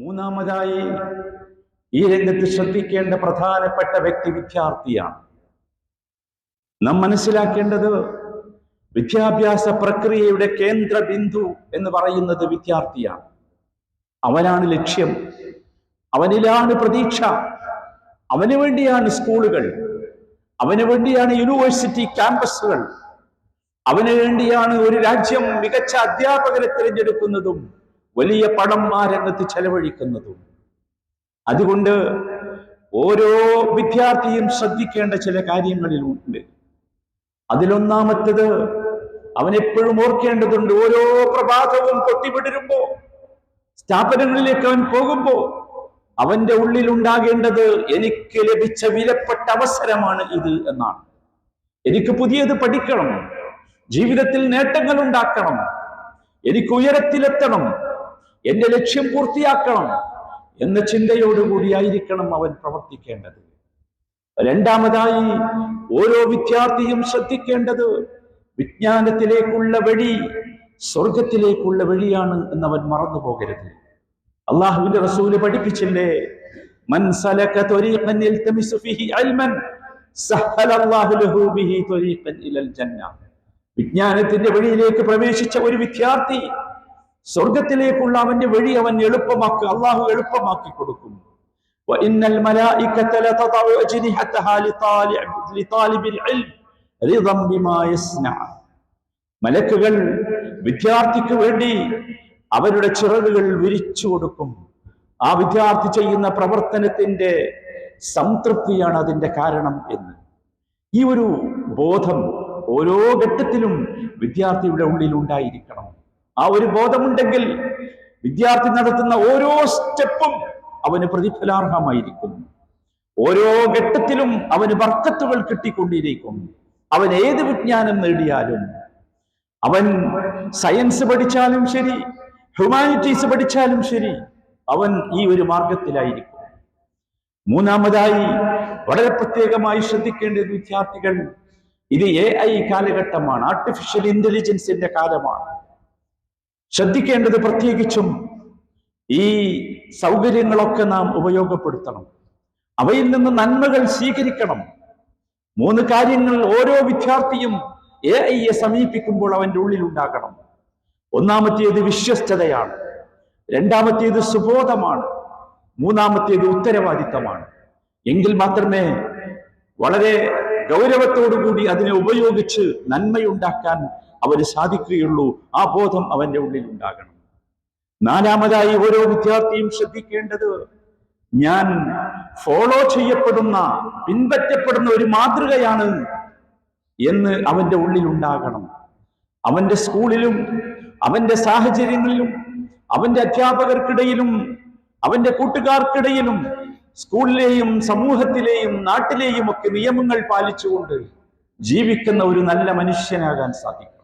മൂന്നാമതായി ഈ രംഗത്ത് ശ്രദ്ധിക്കേണ്ട പ്രധാനപ്പെട്ട വ്യക്തി വിദ്യാർത്ഥിയാണ്. നാം മനസ്സിലാക്കേണ്ടത് വിദ്യാഭ്യാസ പ്രക്രിയയുടെ കേന്ദ്ര ബിന്ദു എന്ന് പറയുന്നത് വിദ്യാർത്ഥിയാണ്. അവനാണ് ലക്ഷ്യം. അവനിലാണ് പ്രതീക്ഷ. അവന് വേണ്ടിയാണ് സ്കൂളുകൾ. അവന് വേണ്ടിയാണ് യൂണിവേഴ്സിറ്റി ക്യാമ്പസുകൾ. അവന് വേണ്ടിയാണ് ഒരു രാജ്യം മികച്ച അധ്യാപകരെ തിരഞ്ഞെടുക്കുന്നതും. വലിയ പണം ആ രംഗത്ത് ചെലവഴിക്കുന്നതും. അതുകൊണ്ട് ഓരോ വിദ്യാർത്ഥിയും ശ്രദ്ധിക്കേണ്ട ചില കാര്യങ്ങളിലുണ്ട് അതിലൊന്നാമത്തത് അവനെപ്പോഴും ഓർക്കേണ്ടതുണ്ട് ഓരോ പ്രഭാതവും പൊട്ടിവിടരുമ്പോ സ്ഥാപനങ്ങളിലേക്ക് അവൻ പോകുമ്പോ അവന്റെ ഉള്ളിൽ ഉണ്ടാകേണ്ടത് എനിക്ക് ലഭിച്ച വിലപ്പെട്ട അവസരമാണ് ഇത് എന്നാണ്. എനിക്ക് പുതിയത് പഠിക്കണം ജീവിതത്തിൽ നേട്ടങ്ങൾ ഉണ്ടാക്കണം എനിക്ക് ഉയരത്തിലെത്തണം എന്റെ ലക്ഷ്യം പൂർത്തിയാക്കണം എന്ന ചിന്തയോടുകൂടിയായിരിക്കണം അവൻ പ്രവർത്തിക്കേണ്ടത്. രണ്ടാമതായി ഓരോ വിദ്യാർത്ഥിയും ശ്രദ്ധിക്കേണ്ടത് വിജ്ഞാനത്തിലേക്കുള്ള വഴി സ്വർഗത്തിലേക്കുള്ള വഴിയാണ് എന്നവൻ മറന്നു പോകരുത് അള്ളാഹുവിന്റെ റസൂൽ പഠിപ്പിച്ചില്ലേ വിജ്ഞാനത്തിന്റെ വഴിയിലേക്ക് പ്രവേശിച്ച ഒരു വിദ്യാർത്ഥി സ്വർഗത്തിലേക്കുള്ള അവന്റെ വഴി അവൻ എളുപ്പമാക്കി അള്ളാഹു എളുപ്പമാക്കി കൊടുക്കും മലക്കുകൾ വിദ്യാർത്ഥിക്ക് വേണ്ടി അവരുടെ ചിറകുകൾ വിരിച്ചു കൊടുക്കും. ആ വിദ്യാർത്ഥി ചെയ്യുന്ന പ്രവർത്തനത്തിന്റെ സംതൃപ്തിയാണ് അതിന്റെ കാരണം എന്ന്. ഈ ഒരു ബോധം ഓരോ ഘട്ടത്തിലും വിദ്യാർത്ഥിയുടെ ഉള്ളിൽ ഉണ്ടായിരിക്കണം ആ ഒരു ബോധമുണ്ടെങ്കിൽ വിദ്യാർത്ഥി നടത്തുന്ന ഓരോ സ്റ്റെപ്പും അവന് പ്രതിഫലാർഹമായിരിക്കും ഓരോ ഘട്ടത്തിലും അവന് വർക്കത്തുകൾ കിട്ടിക്കൊണ്ടിരിക്കും. അവൻ ഏത് വിജ്ഞാനം നേടിയാലും. അവൻ സയൻസ് പഠിച്ചാലും ശരി ഹ്യൂമാനിറ്റീസ് പഠിച്ചാലും ശരി അവൻ ഈ ഒരു മാർഗത്തിലായിരിക്കും. മൂന്നാമതായി വളരെ പ്രത്യേകമായി ശ്രദ്ധിക്കേണ്ട വിദ്യാർത്ഥികൾ ഇത് എ ഐ കാലഘട്ടമാണ്. ആർട്ടിഫിഷ്യൽ ഇന്റലിജൻസിന്റെ കാലമാണ്. ശ്രദ്ധിക്കേണ്ടത് പ്രത്യേകിച്ചും ഈ സൗകര്യങ്ങളൊക്കെ നാം ഉപയോഗപ്പെടുത്തണം. അവയിൽ നിന്ന് നന്മകൾ സ്വീകരിക്കണം. മൂന്ന് കാര്യങ്ങൾ ഓരോ വിദ്യാർത്ഥിയും എ ഐയെ സമീപിക്കുമ്പോൾ അവന്റെ ഉള്ളിൽ ഉണ്ടാകണം. ഒന്നാമത്തേത് വിശ്വസ്തതയാണ്. രണ്ടാമത്തേത് സുബോധമാണ്. മൂന്നാമത്തേത് ഉത്തരവാദിത്തമാണ്. എങ്കിൽ മാത്രമേ വളരെ ഗൗരവത്തോടുകൂടി അതിനെ ഉപയോഗിച്ച് നന്മയുണ്ടാക്കാൻ അവന് സാധിക്കുകയുള്ളൂ. ആ ബോധം അവന്റെ ഉള്ളിൽ ഉണ്ടാകണം. നാലാമതായി ഓരോ വിദ്യാർത്ഥിയും ശ്രദ്ധിക്കേണ്ടത് ഞാൻ ഫോളോ ചെയ്യപ്പെടുന്ന പിൻപറ്റപ്പെടുന്ന ഒരു മാതൃകയാണ് എന്ന് അവന്റെ ഉള്ളിൽ ഉണ്ടാകണം. അവന്റെ സ്കൂളിലും അവന്റെ സാഹചര്യങ്ങളിലും അവന്റെ അധ്യാപകർക്കിടയിലും അവന്റെ കൂട്ടുകാർക്കിടയിലും സ്കൂളിലെയും സമൂഹത്തിലെയും നാട്ടിലെയും ഒക്കെ നിയമങ്ങൾ പാലിച്ചുകൊണ്ട് ജീവിക്കുന്ന ഒരു നല്ല മനുഷ്യനാകാൻ സാധിക്കും.